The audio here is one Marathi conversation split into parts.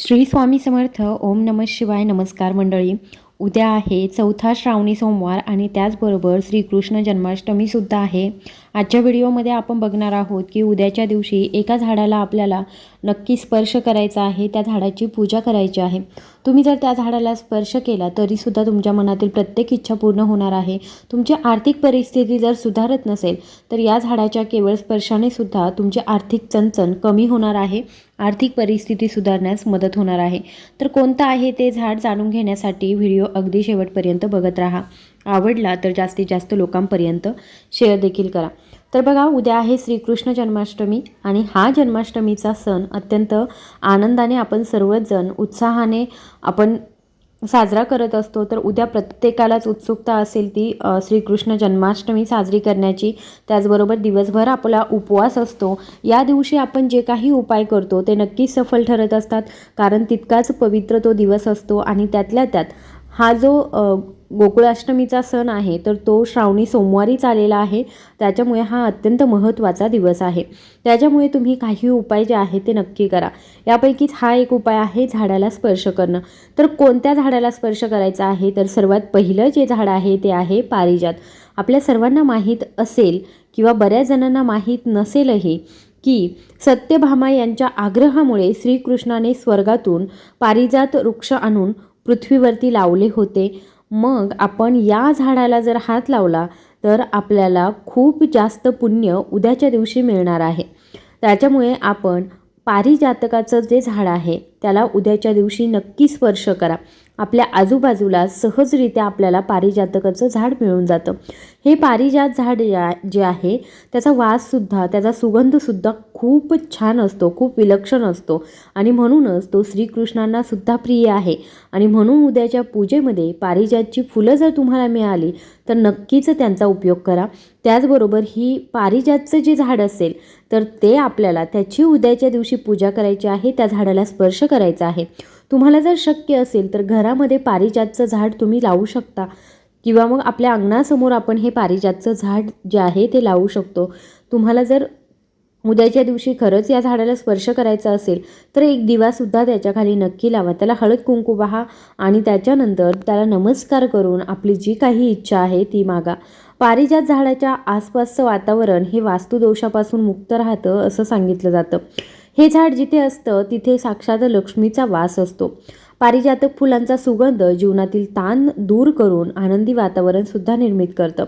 श्री स्वामी समर्थ ओम नम शिवाय नमस्कार मंडळी. उद्या आहे चौथा श्रावणी सोमवार आणि त्याचबरोबर श्रीकृष्ण जन्माष्टमीसुद्धा आहे. आजच्या व्हिडिओमध्ये आपण बघणार आहोत की उद्याच्या दिवशी एका झाडाला आपल्याला नक्की स्पर्श करायचा आहे त्या झाडाची पूजा करायची आहे. तुम्ही जर त्या झाडाला स्पर्श केला तरीसुद्धा तुमच्या मनातील प्रत्येक इच्छा पूर्ण होणार आहे. तुमची आर्थिक परिस्थिती जर सुधारत नसेल तर या झाडाच्या केवळ स्पर्शाने सुद्धा तुमची आर्थिक चणचण कमी होणार आहे. आर्थिक परिस्थिती सुधारण्यास मदत होणार आहे. तर कोणतं आहे ते झाड जाणून घेण्यासाठी व्हिडिओ अगदी शेवटपर्यंत बघत राहा. आवडला तर जास्तीत जास्त लोकांपर्यंत शेअर देखील करा. तर बघा उद्या आहे श्रीकृष्ण जन्माष्टमी आणि हा जन्माष्टमीचा सण अत्यंत आनंदाने आपण सर्वजण उत्साहाने आपण साजरा करत असतो. तर उद्या प्रत्येकालाच उत्सुकता असेल ती श्रीकृष्ण जन्माष्टमी साजरी करण्याची. त्याचबरोबर दिवसभर आपला उपवास असतो. या दिवशी आपण जे काही उपाय करतो ते नक्कीच सफल ठरत असतात. कारण तितकाच पवित्र तो दिवस असतो आणि त्यातल्या त्यात हा जो गोकुळाष्टमीचा सण आहे तर तो श्रावणी सोमवारीच आलेला आहे. त्याच्यामुळे हा अत्यंत महत्त्वाचा दिवस आहे. त्याच्यामुळे तुम्ही काही उपाय जे आहे ते नक्की करा. यापैकीच हा एक उपाय आहे झाडाला स्पर्श करणं. तर कोणत्या झाडाला स्पर्श करायचा आहे? तर सर्वात पहिलं जे झाड आहे ते आहे पारिजात. आपल्या सर्वांना माहीत असेल किंवा बऱ्याच जणांना माहीत नसेलही की सत्यभामा यांच्या आग्रहामुळे श्रीकृष्णाने स्वर्गातून पारिजात वृक्ष आणून पृथ्वीवरती लावले होते. मग आपण या झाडाला जर हात लावला तर आपल्याला खूप जास्त पुण्य उद्याच्या दिवशी मिळणार आहे. त्याच्यामुळे आपण पारिजातकाचं जे झाड आहे त्याला उद्याच्या दिवशी नक्की स्पर्श करा. आपल्या आजूबाजूला सहजरित्या आपल्याला पारिजातकाचं झाड मिळून जातं. हे पारिजात झाड जे- जे आहे त्याचा वाससुद्धा त्याचा सुगंधसुद्धा खूप छान असतो खूप विलक्षण असतो. आणि म्हणूनच तो श्रीकृष्णांनासुद्धा प्रिय आहे. आणि म्हणून उद्याच्या पूजेमध्ये पारिजातची फुलं जर तुम्हाला मिळाली तर नक्कीच त्यांचा उपयोग करा. त्याचबरोबर ही पारिजातचं जे झाड असेल तर ते आपल्याला त्याची उद्याच्या दिवशी पूजा करायची आहे त्या झाडाला स्पर्श करायचा आहे. तुम्हाला जर शक्य असेल तर घरामध्ये पारिजातचं झाड तुम्ही लावू शकता. किंवा मग आपल्या अंगणासमोर आपण हे पारिजातचं झाड जे आहे ते लावू शकतो. तुम्हाला जर उद्याच्या दिवशी खरंच या झाडाला स्पर्श करायचा असेल तर एक दिवासुद्धा त्याच्याखाली नक्की लावा. त्याला हळद कुंकू पहा आणि त्याच्यानंतर त्याला नमस्कार करून आपली जी काही इच्छा आहे ती मागा. पारिजात झाडाच्या आसपासचं वातावरण हे वास्तुदोषापासून मुक्त राहतं असं सांगितलं जातं. हे झाड जिथे असतं तिथे साक्षात लक्ष्मीचा वास असतो. पारिजातक फुलांचा सुगंध जीवनातील ताण दूर करून आनंदी वातावरण सुद्धा निर्मित करतं.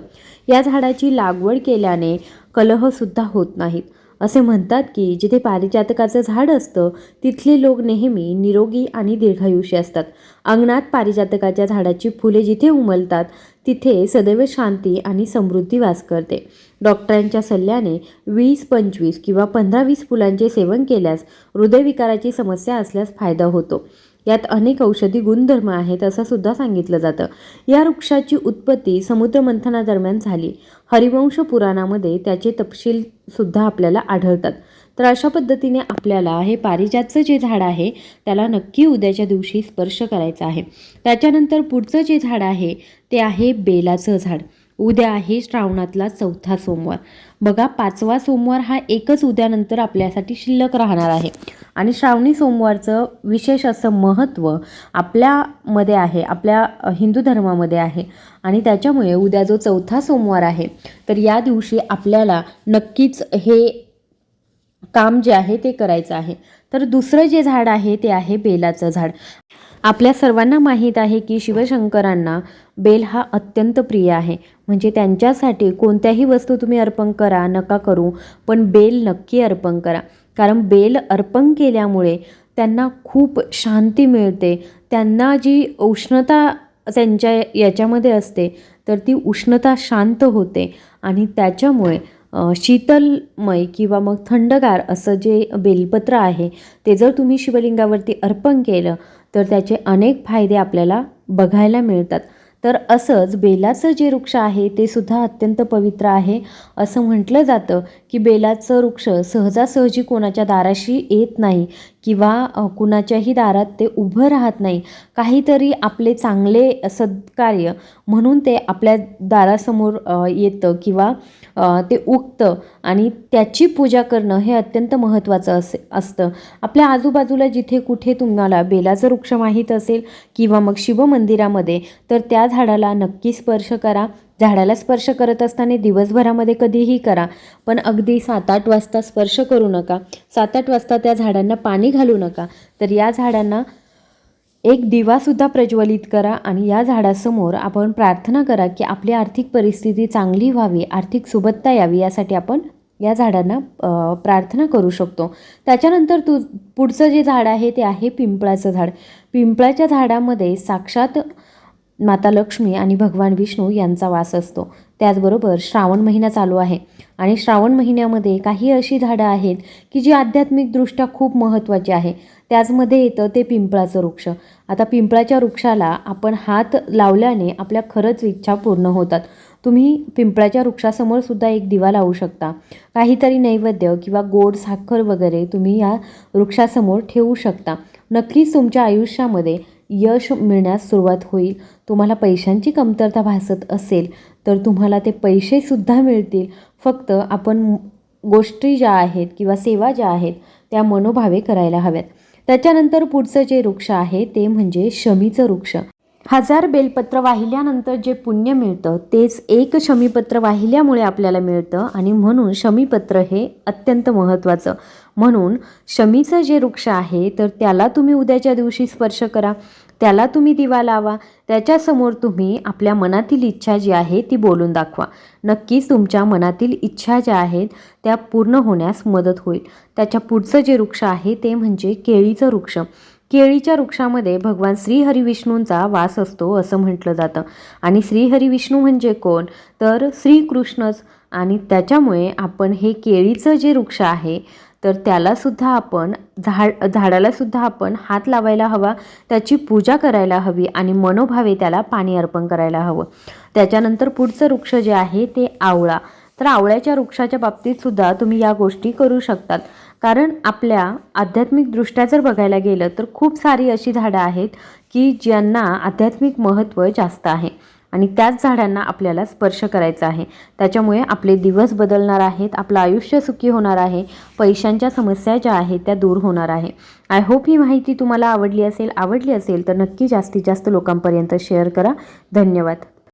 या झाडाची लागवड केल्याने कलहसुद्धा होत नाहीत असे म्हणतात की जिथे पारिजातकाचं झाड असतं तिथले लोक नेहमी निरोगी आणि दीर्घायुष्य असतात. अंगणात पारिजातकाच्या झाडाची फुले जिथे उमलतात तिथे सदैव शांती आणि समृद्धी वास करते. डॉक्टरांच्या सल्ल्याने वीस पंचवीस किंवा पंधरा वीस फुलांचे सेवन केल्यास हृदयविकाराची समस्या असल्यास फायदा होतो. यात अनेक औषधी गुणधर्म आहेत असं सुद्धा सांगितलं जातं. या वृक्षाची उत्पत्ती समुद्रमंथनादरम्यान झाली. हरिवंश पुराणामध्ये त्याचे तपशील सुद्धा आपल्याला आढळतात. तर अशा पद्धतीने आपल्याला हे पारिजातचं जे झाड आहे त्याला नक्की उद्याच्या दिवशी स्पर्श करायचा आहे. त्याच्यानंतर पुढचं जे झाड आहे ते आहे बेलाचं झाड. उद्या आहे श्रावणातला चौथा सोमवार. बघा पाचवा सोमवार हा एकच उद्यानंतर आपल्यासाठी शिल्लक राहणार आहे. आणि श्रावणी सोमवारचं विशेष असं महत्त्व आपल्यामध्ये आहे आपल्या हिंदू धर्मामध्ये आहे. आणि त्याच्यामुळे उद्या जो चौथा सोमवार आहे तर या दिवशी आपल्याला नक्कीच हे काम जे आहे ते करायचं आहे. तर दुसरं जे झाड आहे ते आहे बेलाचं झाड. आपल्या सर्वांना माहीत आहे की शिवशंकरांना बेल हा अत्यंत प्रिय आहे. म्हणजे त्यांच्यासाठी कोणत्याही वस्तू तुम्ही अर्पण करा नका करू पण बेल नक्की अर्पण करा. कारण बेल अर्पण केल्यामुळे त्यांना खूप शांती मिळते. त्यांना जी उष्णता त्यांच्या याच्यामध्ये असते तर ती उष्णता शांत होते. आणि त्याच्यामुळे शीतलमय किंवा मग थंडगार असं जे बेलपत्र आहे ते जर तुम्ही शिवलिंगावरती अर्पण केलं तर त्याचे अनेक फायदे आपल्याला बघायला मिळतात. तर असंच बेलाचं जे वृक्ष आहे ते सुद्धा अत्यंत पवित्र आहे. असं म्हटलं जातं की बेलाचं वृक्ष सहजासहजी कोणाच्या दाराशी येत नाही किंवा कुणाच्याही दारात ते उभं राहत नाही. काहीतरी आपले चांगले सत्कार्य म्हणून ते आपल्या दारासमोर येतं किंवा ते उगतं आणि त्याची पूजा करणं हे अत्यंत महत्त्वाचं असे असतं. आपल्या आजूबाजूला जिथे कुठे तुम्हाला बेलाचं वृक्ष माहीत असेल किंवा मग शिवमंदिरामध्ये तर त्या झाडाला नक्की स्पर्श करा. झाडाला स्पर्श करत असताना दिवसभरामध्ये कधीही करा पण अगदी सात आठ वाजता स्पर्श करू नका. सात आठ वाजता त्या झाडांना पाणी घालू नका. तर या झाडांना एक दिवासुद्धा प्रज्वलित करा आणि या झाडासमोर आपण प्रार्थना करा की आपली आर्थिक परिस्थिती चांगली व्हावी आर्थिक सुबत्ता यावी यासाठी आपण या झाडांना प्रार्थना करू शकतो. त्याच्यानंतर तू पुढचं जे झाड आहे ते आहे पिंपळाचं झाड. पिंपळाच्या झाडामध्ये साक्षात माता लक्ष्मी आणि भगवान विष्णू यांचा वास असतो. त्याचबरोबर श्रावण महिना चालू आहे आणि श्रावण महिन्यामध्ये काही अशी झाडं आहेत की जी आध्यात्मिकदृष्ट्या खूप महत्त्वाची आहे. त्याचमध्ये येतं ते पिंपळाचं वृक्ष. आता पिंपळाच्या वृक्षाला आपण हात लावल्याने आपल्या खरंच इच्छा पूर्ण होतात. तुम्ही पिंपळाच्या वृक्षासमोर सुद्धा एक दिवा लावू शकता. काहीतरी नैवेद्य किंवा गोड साखर वगैरे तुम्ही या वृक्षासमोर ठेवू शकता. नक्कीच तुमच्या आयुष्यामध्ये यश मिळण्यास सुरुवात होईल. तुम्हाला पैशांची कमतरता भासत असेल तर तुम्हाला ते पैसेसुद्धा मिळतील. फक्त आपण गोष्टी ज्या आहेत किंवा सेवा ज्या आहेत त्या मनोभावे करायला हव्यात. त्याच्यानंतर पुढचं जे वृक्ष आहे ते म्हणजे शमीचं वृक्ष. हजार बेलपत्र वाहिल्यानंतर जे पुण्य मिळतं तेच एक शमीपत्र वाहिल्यामुळे आपल्याला मिळतं आणि म्हणून शमीपत्र हे अत्यंत महत्त्वाचं. म्हणून शमीचं जे वृक्ष आहे तर त्याला तुम्ही उद्याच्या दिवशी स्पर्श करा. त्याला तुम्ही दिवा लावा. त्याच्यासमोर तुम्ही आपल्या मनातील इच्छा जी आहे ती बोलून दाखवा. नक्कीच तुमच्या मनातील इच्छा ज्या आहेत त्या पूर्ण होण्यास मदत होईल. त्याच्या पुढचं जे वृक्ष आहे ते म्हणजे केळीचं वृक्ष. केळीच्या वृक्षामध्ये भगवान श्रीहरी विष्णूंचा वास असतो असं म्हटलं जातं. आणि श्रीहरी विष्णू म्हणजे कोण? तर श्रीकृष्णच. आणि त्याच्यामुळे आपण हे केळीचं जे वृक्ष आहे तर त्यालासुद्धा आपण झाड झाडालासुद्धा आपण हात लावायला हवा त्याची पूजा करायला हवी आणि मनोभावे त्याला पाणी अर्पण करायला हवं. त्याच्यानंतर पुढचं वृक्ष जे आहे ते आवळा. तर आवळ्याच्या वृक्षाच्या बाबतीतसुद्धा तुम्ही या गोष्टी करू शकतात. कारण आपल्या आध्यात्मिकदृष्ट्या जर बघायला गेलं तर खूप सारी अशी झाडं आहेत की ज्यांना आध्यात्मिक महत्त्व जास्त आहे. आणि त्याच झाडांना आपल्याला स्पर्श करायचा आहे. त्याच्यामुळे आपले दिवस बदलणार आहेत आपलं आयुष्य सुखी होणार आहे पैशांच्या समस्या ज्या आहेत त्या दूर होणार आहे. आय होप ही माहिती तुम्हाला आवडली असेल आवडली असेल तर नक्की जास्तीत जास्त लोकांपर्यंत शेअर करा. धन्यवाद.